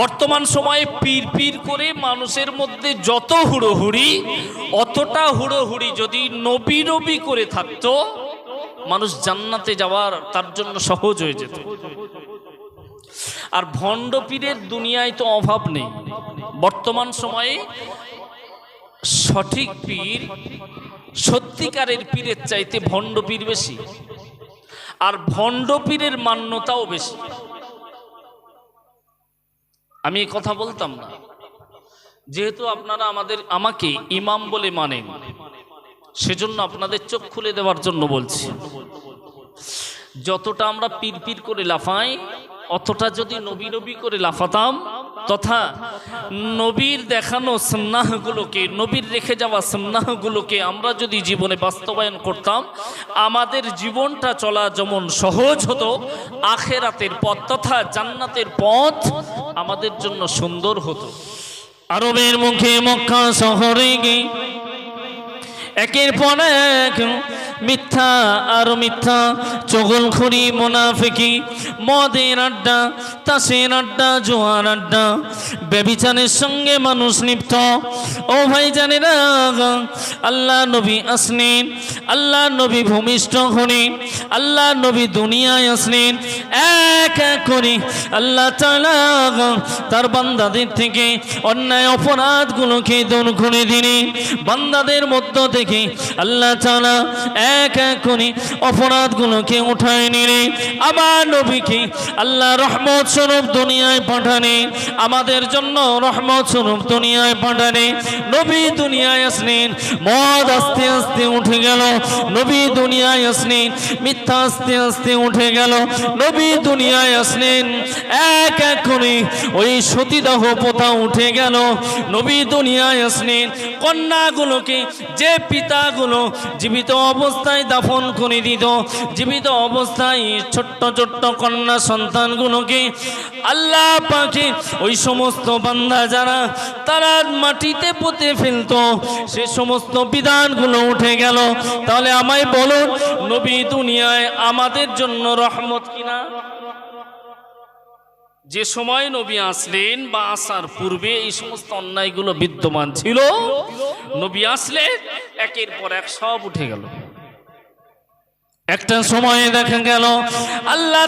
বর্তমান সময়ে পীর পীর করে মানুষের মধ্যে যত হুড়োহুড়ি, অতটা হুড়োহুড়ি যদি নবী নবী করে থাকতো, মানুষ জান্নাতে যাওয়ার তার জন্য সহজ হয়ে যেত। আর ভণ্ড পীরের দুনিয়ায় তো অভাব নেই। বর্তমান সময়ে সঠিক পীর সত্যিকারের পীরের চাইতে ভণ্ড পীর বেশি, আর ভণ্ড পীরের মান্যতাও বেশি। আমি এই কথা বলতাম না। যেহেতু আপনারা আমাদের, আমাকে ইমাম বলে মানেন, সেজন্য আপনাদের চোখ খুলে দেওয়ার জন্য বলছি। যতটা আমরা পির পির করে লাফাই, অতটা যদি নবী নবী করে লাফাতাম তথা নবীর দেখানো সন্ন্যাহগুলোকে নবীর রেখে যাওয়া সন্ন্যাহগুলোকে আমরা যদি জীবনে বাস্তবায়ন করতাম, আমাদের জীবনটা চলা যেমন সহজ হতো, আখেরাতের পথ তথা জান্নাতের পথ আমাদের জন্য সুন্দর হতো। আরবের মুখে মক্কা শহরে গিয়ে, একের পর এক মিথ্যা আর মিথ্যা, চগলখড়ি, মোনাফেকি, মদের আড্ডা, তাসের আড্ডা, জোয়ার আড্ডা, ব্যবিচারের সঙ্গে মানুষ লিপ্ত। ও ভাই জানে না আল্লাহ নবী আসলেন আল্লাহ নবী ভূমিষ্ঠ হলেন আল্লাহ নবী দুনিয়ায় আসলেন। এক এক করে আল্লাহ তাআলা তার বান্দাদের থেকে অন্যায় অপরাধগুলোকে দূর করে দিনে বান্দাদের মধ্য থেকে আল্লাহ তাআলা এক এক করে অপরাধগুলোকে উঠায় নিলে আবার নবীকে আল্লাহ রহমত স্বরূপ দুনিয়ায় পাঠানে, আমাদের জন্য রহমত স্বরূপ দুনিয়ায় পাঠানে। নবী দুনিয়ায় আসলেন মদ আস্তে আস্তে উঠে গেল, নবী দুনিয়ায় আসলেন মিথ্যা আস্তে আস্তে উঠে গেল, নবী দুনিয়ায় আসলেন এক এক করে ওই সতীদাহ পোতা উঠে গেল, নবী দুনিয়ায় আসলেন কন্যাগুলোকে যে পিতাগুলো জীবিত অবস্থায় দাফন করে দিত। জীবিত অবস্থায় ছোট্ট ছোট্ট কন্যা সন্তানগুলোকে আল্লাহ পাখি ওই সমস্ত বান্দা যারা তারা মাটিতে পুঁতে ফেলতো, সে সমস্ত বিধানগুলো উঠে গেল। তাহলে আমায় বলুন নবী দুনিয়ায় আমাদের জন্য রহমত কিনা? যে সময় নবী আসলেন বা আসার পূর্বে এই সমস্ত অন্যায়গুলো বিদ্যমান ছিল, নবী আসলে একের পর এক সব উঠে গেল। একটা সময়ে দেখা গেল, আল্লাহ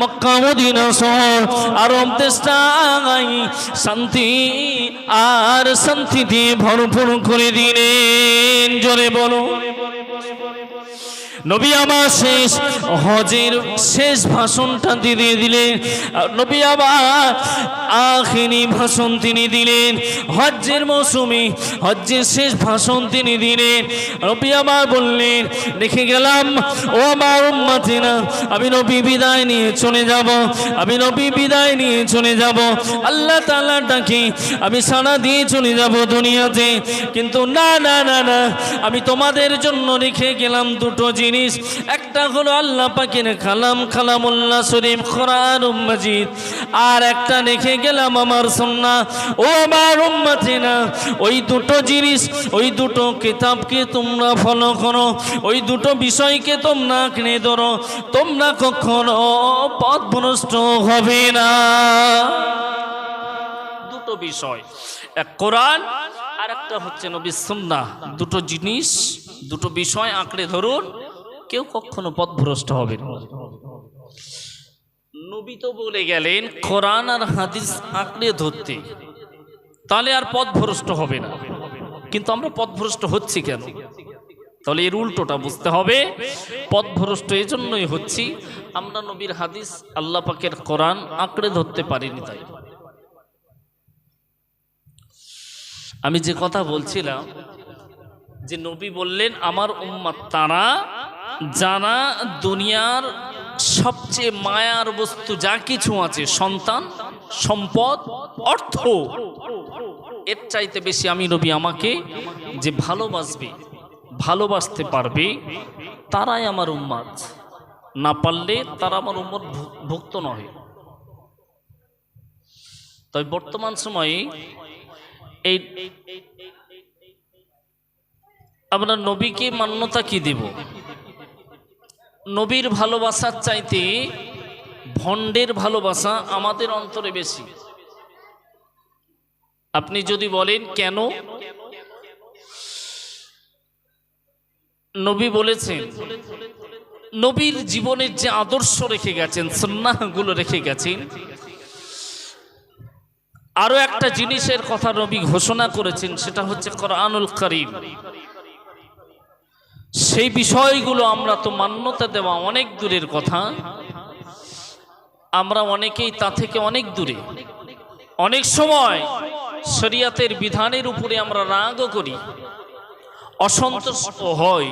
মক্কা মদিনা শহর, আরব দেশটাই শান্তি আর শান্তি দিয়ে ভরপুর করে দিলেন। জোরে বলো। নবী আমার শেষ, হজের শেষ ভাষণটা দিয়ে দিলেন। নবী আবার আখিরি ভাষণ তিনি দিলেন। হজ্জের মৌসুমে হজ্জের শেষ ভাষণ তিনি দিলেন। নবী আবার বললেন, দেখে গেলাম, ও আমার উম্মাতিনা আমি নবী বিদায় নিয়ে চলে যাব, আমি নবী বিদায় নিয়ে চলে যাব। আল্লাহ তাআলা ডাকি, আমি সারা দিয়ে চলে যাব দুনিয়াতে। কিন্তু না না না না, আমি তোমাদের জন্য রেখে গেলাম দুটো জিনিস। একটা হলো আল্লাহ পাকের খালাম কালামুল্লাহ শরীফ কোরআন মাজিদ। আর একটা রেখে গেলাম আমার সন্না। ও আমার উম্মাতিনা ওই দুটো জিনিস, ওই দুটো কিতাবকে তোমরা ফলো করো, ওই দুটো বিষয়কে তোমরা কিনে ধরো। তোমরা কখনো পথভ্রষ্ট হবে না। দুটো বিষয়, এক কোরআন আর একটা হচ্ছে নবী সুন্নাহ দুটো জিনিস, দুটো বিষয় আঁকড়ে ধরুন। কেউ কখনো পথভ্রষ্ট হবে না। নবী তো বলে গেলেন, কোরআন আর হাদিস আঁকড়ে ধরতে, তাহলে আর পথভ্রষ্ট হবে না। কিন্তু আমরা পথভ্রষ্ট হচ্ছি কেন? তাহলে এর উল্টোটা বুঝতে হবে। পথভ্রষ্ট এই জন্যই হচ্ছি, আমরা নবীর হাদিস, আল্লাহ পাকের কোরআন আঁকড়ে ধরতে পারিনি তাই। আমি যে কথা বলছিলাম, যে নবী বললেন, আমার উম্মাত তারা যারা দুনিয়ার সবচেয়ে মায়ার বস্তু যা কিছু আছে, সন্তান, সম্পদ, অর্থ। এর চাইতে বেশি আমি নবী আমাকে যে ভালোবাসবে, ভালোবাসতে পারবে, তারাই আমার উম্মাদ না পারলে তারা আমার উম্মত ভুক্ত নয় তবে বর্তমান সময়ে এই আমরা নবীকে মান্যতা কি দেব? নবীর ভালোবাসার চাইতে ভণ্ডের ভালোবাসা আমাদের অন্তরে বেশি। আপনি যদি বলেন, কেন? নবী বলেছেন, নবীর জীবনের যে আদর্শ রেখে গেছেন সন্ন্যাহগুলো রেখে গেছেন, আরও একটা জিনিসের কথা নবী ঘোষণা করেছেন, সেটা হচ্ছে কোরআনুল করিম। সেই বিষয়গুলো আমরা তো মান্যতা দেওয়া অনেক দূরের কথা। আমরা অনেকেই তা থেকে অনেক দূরে। অনেক সময় শরিয়াতের বিধানের উপরে আমরা রাগও করি। অসন্তোষ হয়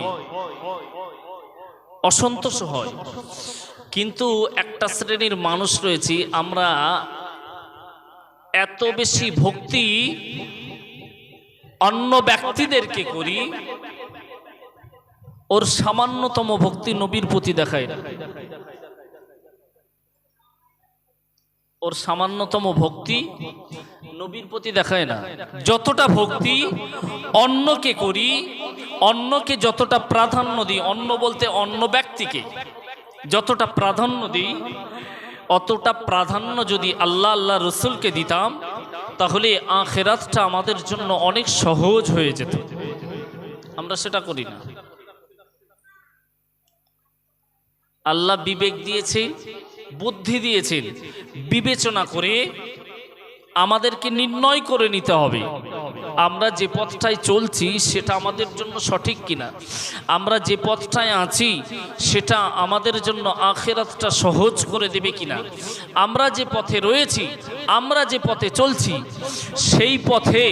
অসন্তোষ হয় কিন্তু একটা শ্রেণির মানুষ রয়েছে, আমরা এত বেশি ভক্তি অন্য ব্যক্তিদেরকে করি ওর সামান্যতম ভক্তি নবীর প্রতি দেখায় ওর সামান্যতম ভক্তি নবীর প্রতি দেখায় না। যতটা ভক্তি অন্যকে করি, অন্যকে যতটা প্রাধান্য দিই, অন্য বলতে অন্য ব্যক্তিকে যতটা প্রাধান্য দিই, অতটা প্রাধান্য যদি আল্লাহ আল্লাহ রসুলকে দিতাম, তাহলে আখেরাতটা আমাদের জন্য অনেক সহজ হয়ে যেত। আমরা সেটা করি না। আল্লাহ বিবেক দিয়েছে বুদ্ধি দিয়েছেন। বিবেচনা করে আমাদেরকে নির্ণয় করে নিতে হবে। আমরা যে পথটায় চলছি, সেটা আমাদের জন্য সঠিক কিনা? আমরা যে পথটায় আছি, সেটা আমাদের জন্য আখেরাতটা সহজ করে দেবে কিনা? আমরা যে পথে রয়েছি, আমরা যে পথে চলছি, সেই পথে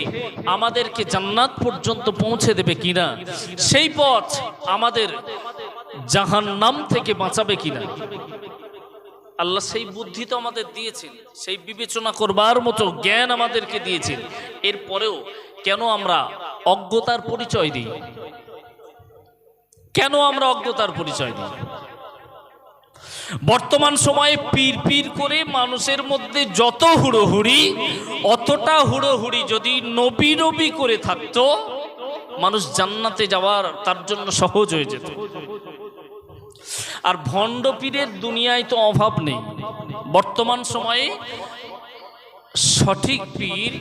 আমাদেরকে জান্নাত পর্যন্ত পৌঁছে দেবে কিনা? সেই পথ আমাদের জাহান্নাম থেকে বাঁচাবে কিনা? আল্লাহ সেই বুদ্ধি তো আমাদের দিয়েছেন, সেই বিবেচনা করবার মতো জ্ঞান আমাদেরকে দিয়েছেন। এরপরেও কেন আমরা অজ্ঞতার পরিচয় দিই? কেন আমরা অজ্ঞতার পরিচয় দিই? বর্তমান সময়ে পীর পীর করে মানুষের মধ্যে যত হুড়োহুড়ি, অতটা হুড়োহুড়ি যদি নবী নবী করে থাকতো, মানুষ জান্নাতে যাওয়ার তার জন্য সহজ হয়ে যেত। আর ভণ্ড পীরের দুনিয়ায় তো অভাব নেই। বর্তমান সময়ে সঠিক পীর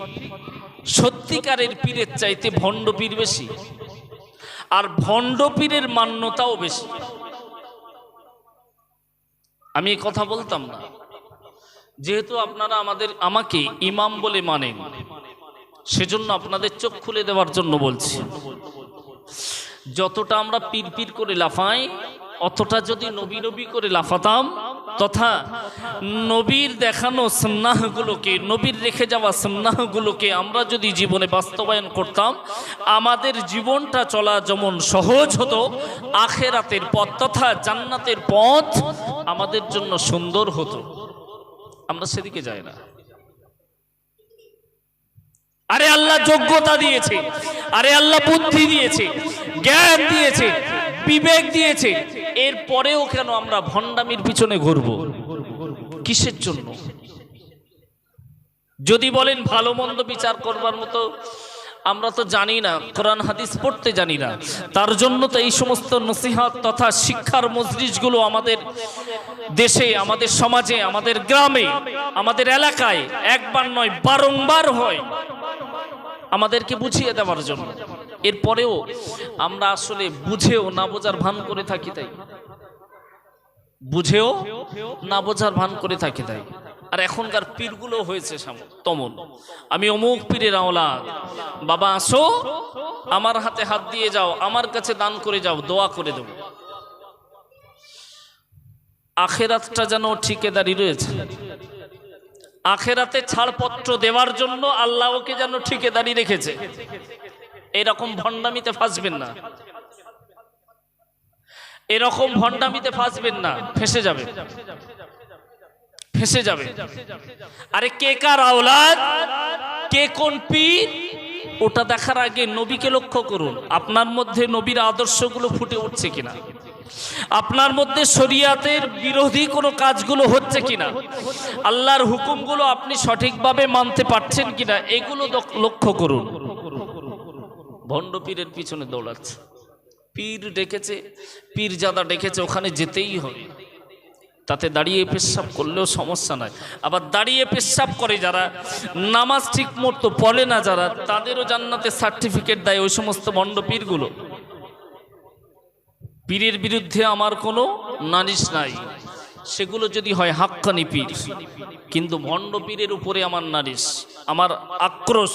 সত্যিকারের পীরের চাইতে ভণ্ড পীর বেশি, আর ভণ্ড পীরের মান্যতাও বেশি। আমি কথা বলতাম না। যেহেতু আপনারা আমাদের, আমাকে ইমাম বলে মানেন, সেজন্য আপনাদের চোখ খুলে দেওয়ার জন্য বলছি। যতটা আমরা পীর পীর করে লাফাই অতটা যদি নবী নবী করে লাফাতাম, তথা নবীর দেখানো সন্ন্যাহগুলোকে নবীর রেখে যাওয়া সন্ন্যাহগুলোকে আমরা যদি জীবনে বাস্তবায়ন করতাম, আমাদের জীবনটা চলা যেমন সহজ হতো, আখেরাতের পথ তথা জান্নাতের পথ আমাদের জন্য সুন্দর হতো। আমরা সেদিকে যাই না। আরে আল্লাহ যোগ্যতা দিয়েছে, আরে আল্লাহ বুদ্ধি দিয়েছে, জ্ঞান দিয়েছে, বিবেক দিয়েছে এর পরেও কেন আমরা ভণ্ডামির পিছনে ঘুরব? কিসের জন্য? যদি বলেন ভালো মন্দ বিচার করবার মতো, আমরা তো জানি না, কোরআন, হাদিস পড়তে জানি না। তার জন্য তো এই সমস্ত নসিহাত তথা শিক্ষার মজলিসগুলো আমাদের দেশে, আমাদের সমাজে, আমাদের গ্রামে, আমাদের এলাকায় একবার নয়, বারংবার হয়। আমাদেরকে বুঝিয়ে দেওয়ার জন্য। এরপরেও আমরা আসলে বুঝেও না বোঝার ভান করে থাকি তাই। বুঝেও না বোঝার ভান করে থাকি তাই। আর এখনকার পীরগুলো হয়েছে তমন আমি অমুক পীরের আওলাদ। বাবা, আসো, আমার হাতে হাত দিয়ে যাও, আমার কাছে দান করে যাও, দোয়া করে দেবো। আখেরাতটা যেন ঠিকেদারি রয়েছে। আখেরাতে ছাড়পত্র দেওয়ার জন্য আল্লাহ ওকে যেন ঠিকেদারি রেখেছে। এরকম ভণ্ডামিতে ফাঁসবেন না। এরকম ভণ্ডামিতে ফাঁসবেন না। ফেসে যাবে। ফেসে যাবে। আরে কে কার আওলাদ? কে কোন পীর? ওটা দেখার আগে নবীকে লক্ষ্য করুন। আপনার মধ্যে নবীর আদর্শগুলো ফুটে উঠছে কিনা? আপনার মধ্যে শরিয়াতের বিরোধী কোনো কাজগুলো হচ্ছে কিনা? আল্লাহর হুকুমগুলো আপনি সঠিকভাবে মানতে পারছেন কিনা? এগুলো লক্ষ্য করুন। ভণ্ড পীরের পিছনে দৌড়াচ্ছে। পীর ডেকেছে, পীর জাদা ডেকেছে, ওখানে যেতেই হবে। তাতে দাঁড়িয়ে পেশাব করলেও সমস্যা নাই। আবার দাঁড়িয়ে পেশাব করে যারা, নামাজ ঠিক মতো পড়ে না যারা, তাদেরও জান্নাতে সার্টিফিকেট দেয় ওই সমস্ত ভণ্ড পীরগুলো। পীরের বিরুদ্ধে আমার কোনো নালিশ নাই। সেগুলো যদি হয় হাক্কানি পীর। কিন্তু ভণ্ড পীরের উপরে আমার নালিশ, আমার আক্রোশ।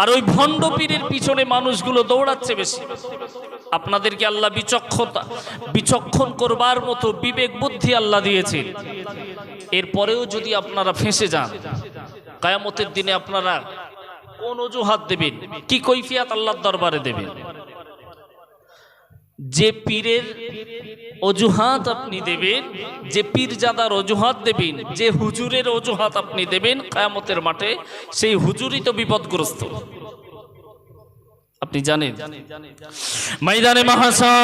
আর ওই ভণ্ড পীরের পিছনে মানুষগুলো দৌড়াচ্ছে বেশি। আপনাদেরকে আল্লাহ বিচক্ষতা বিচক্ষণ করবার মতো বিবেক বুদ্ধি আল্লাহ দিয়েছেন এরপরেও যদি আপনারা ফেঁসে যান, কায়ামতের দিনে আপনারা কোন অজুহাত দেবেন, কি কৈফিয়াত আল্লাহর দরবারে দেবেন? যে পীরের অজুহাত আপনি দেবেন, যে পীরজাদার অজুহাত দেবেন, যে হুজুরের অজুহাত আপনি দেবেন, কায়ামতের মাঠে সেই হুজুরই তো বিপদগ্রস্ত। আপনি জানেন। ময়দানে মহাসা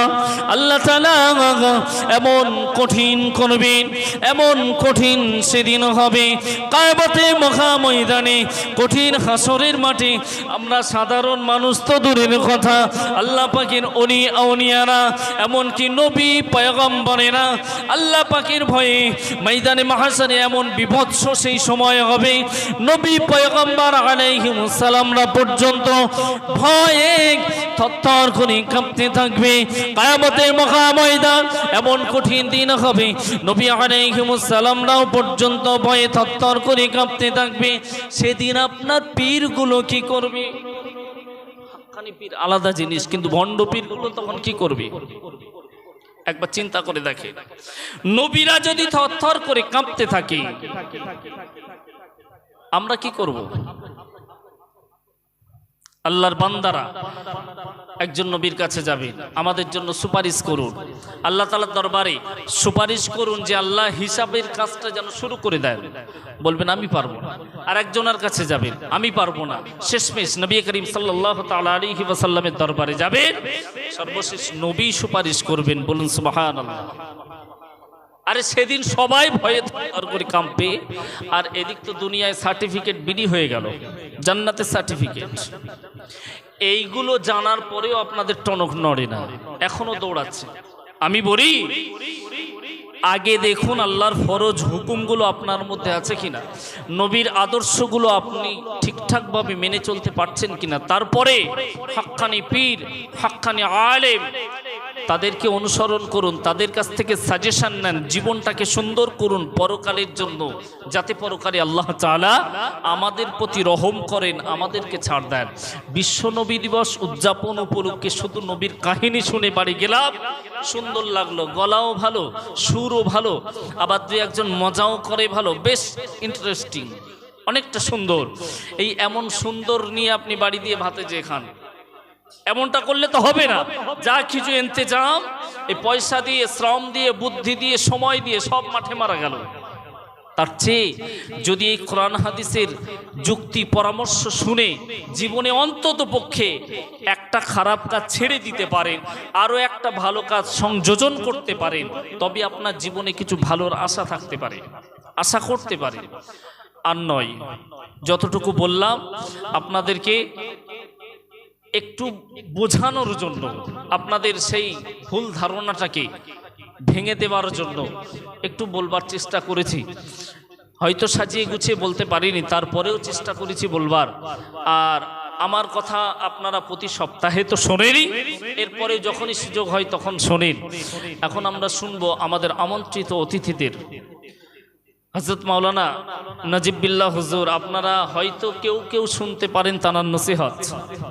আল্লাহ এমন কঠিন করবেন এমন কঠিন সেদিন হবে। কায়বতে মহা ময়দানে কঠিন হাসরের মাঠে আমরা সাধারণ মানুষ তো দূরের কথা আল্লাহ পাখির অনি আউনিয়ারা এমনকি নবী পয়গম্বরেরা আল্লাহ পাখির ভয়ে ময়দানে মহাসারে এমন বিভৎস সেই সময় হবে। নবী পয়গম্বর আলাইহিমুস সালামরা পর্যন্ত ভয়ে থরথর করে কাঁপতে থাকবে। কায়ামতের মহা ময়দান এমন কঠিন দিন হবে। নবী আলাইহিমুস সালামরাও পর্যন্ত ভয়ে থরথর করে কাঁপতে থাকবে। সেদিন আপনার পীরগুলো কি করবে? আলাদা জিনিস, কিন্তু ভণ্ড পীরগুলো তখন কি করবে? একবার চিন্তা করে দেখে নবীরা যদি থরথর করে কাঁপতে থাকে, আমরা কি করব? আল্লাহর বান্দারা একজন নবীর কাছে যাবেন আমাদের জন্য সুপারিশ করুন। আল্লাহ তালার দরবারে সুপারিশ করুন যে আল্লাহ হিসাবের কাজটা যেন শুরু করে দেন। বলবেন, আমি পারব না। আর একজনের কাছে যাবেন, আমি পারব না। শেষমেশ নবী করিম সাল্লাহ তালা আলী ওয়াসাল্লামের দরবারে যাবেন। সর্বশেষ নবী সুপারিশ করবেন, বলুন সুবাহান আল্লাহ আরে সেদিন সবাই ভয়ে থর করে কাঁপবে। আর এদিক তো দুনিয়ায় সার্টিফিকেট বিডি হয়ে গেল, জান্নাতের সার্টিফিকেট এইগুলো জানার পরেও আপনাদের টনক নড়ে না, এখনও দৌড়াচ্ছে। আমি বলি, আগে দেখুন আল্লাহর ফরজ হুকুমগুলো আপনার মধ্যে আছে কিনা, নবীর আদর্শগুলো আপনি ঠিকঠাকভাবে মেনে চলতে পারছেন কিনা, তারপরে হাক্কানি পীর, হাক্কানি আলেম তাদেরকে অনুসরণ করুন, তাদের কাছ থেকে সাজেশন নেন, জীবনটাকে সুন্দর করুন পরকালের জন্য, যাতে পরকালে আল্লাহ তাআলা আমাদের প্রতি রহম করেন, আমাদেরকে ছাড় দেন। বিশ্ব নবী দিবস উদযাপন উপলক্ষে শুধু নবীর কাহিনী শুনে বাড়ি গেলাম, সুন্দর লাগল, গলাও ভালো, সুরও ভালো, আবার দু একজন মজাও করে ভালো, বেশ ইন্টারেস্টিং অনেকটা সুন্দর। এই এমন সুন্দর নিয়ে আপনি বাড়ি দিয়ে ভাতে যে খান। এমনটা করলে তো হবে না। যা কিছু এন্তেজাম এই পয়সা দিয়ে, শ্রম দিয়ে, বুদ্ধি দিয়ে, সময় দিয়ে সব মাঠে মারা গেল। তার চেয়ে যদি এই কোরআন হাদিসের যুক্তি, পরামর্শ শুনে জীবনে অন্তত পক্ষে একটা খারাপ কাজ ছেড়ে দিতে পারেন, আরও একটা ভালো কাজ সংযোজন করতে পারেন, তবে আপনার জীবনে কিছু ভালোর আশা থাকতে পারে, আশা করতে পারে। আর নয়, যতটুকু বললাম, আপনাদেরকে একটু বোঝানোর জন্য, আপনাদের সেই ভুল ধারণাটাকে ভেঙে দেওয়ার জন্য একটু বলবার চেষ্টা করেছি। হয়তো সাজিয়ে গুছিয়ে বলতে পারিনি, তারপরেও চেষ্টা করেছি বলবার। আর আমার কথা আপনারা প্রতি সপ্তাহে তো শোনেনই, এরপরে যখনই সুযোগ হয় তখন শোনেন। এখন আমরা শুনব আমাদের আমন্ত্রিত অতিথিদের হজরত মাওলানা নজিবুল্লাহ হুজুর, আপনারা হয়তো কেউ কেউ শুনতে পারেন তানার নসিহত,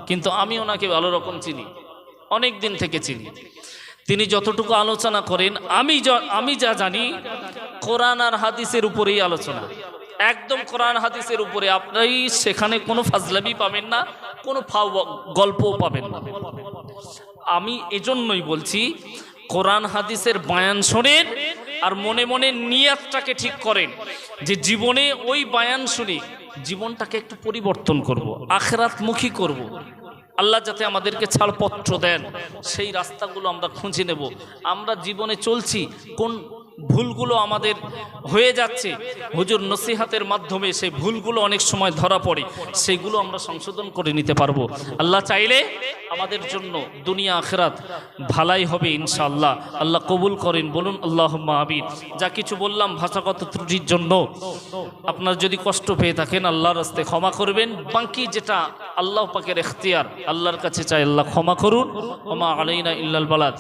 কিন্তু আমি ওনাকে ভালো রকম চিনি, অনেক দিন থেকে চিনি। তিনি যতটুকু আলোচনা করেন, আমি আমি যা জানি, কোরআন আর হাদিসের উপরেই আলোচনা। একদম কোরআন হাদিসের উপরে আপনি সেখানে কোনো ফাজলামি পাবেন না, কোনো ফাও, গল্পও পাবেন না। আমি এজন্যই বলছি কোরআন হাদিসের বায়ান শোনেন আর মনে মনে নিয়াতটাকে ঠিক করেন যে জীবনে ওই বায়ান শুনে জীবনটাকে একটু পরিবর্তন করব। আখেরাতমুখী করব। আল্লাহ যাতে আমাদেরকে ছাড়পত্র দেন, সেই রাস্তাগুলো আমরা খুঁজে নেব আমরা জীবনে চলছি কোন ভুলগুলো আমাদের হয়ে যাচ্ছে। হুজুর নসিহাতের মাধ্যমে সেই ভুলগুলো অনেক সময় ধরা পড়ে। সেগুলো আমরা সংশোধন করে নিতে পারব। আল্লাহ চাইলে আমাদের জন্য দুনিয়া, আখেরাত ভালাই হবে ইনশাআল্লাহ। আল্লাহ কবুল করেন। বলুন আল্লাহ আবির যা কিছু বললাম ভাষাগত ত্রুটির জন্য আপনার যদি কষ্ট পেয়ে থাকেন, আল্লাহর রাস্তে ক্ষমা করবেন। বাকি যেটা আল্লাহ পাকের এখতিয়ার, আল্লাহর কাছে চাই, আল্লাহ ক্ষমা করুন। ক্ষমা আলাইনা ইল্লাল বালাদ।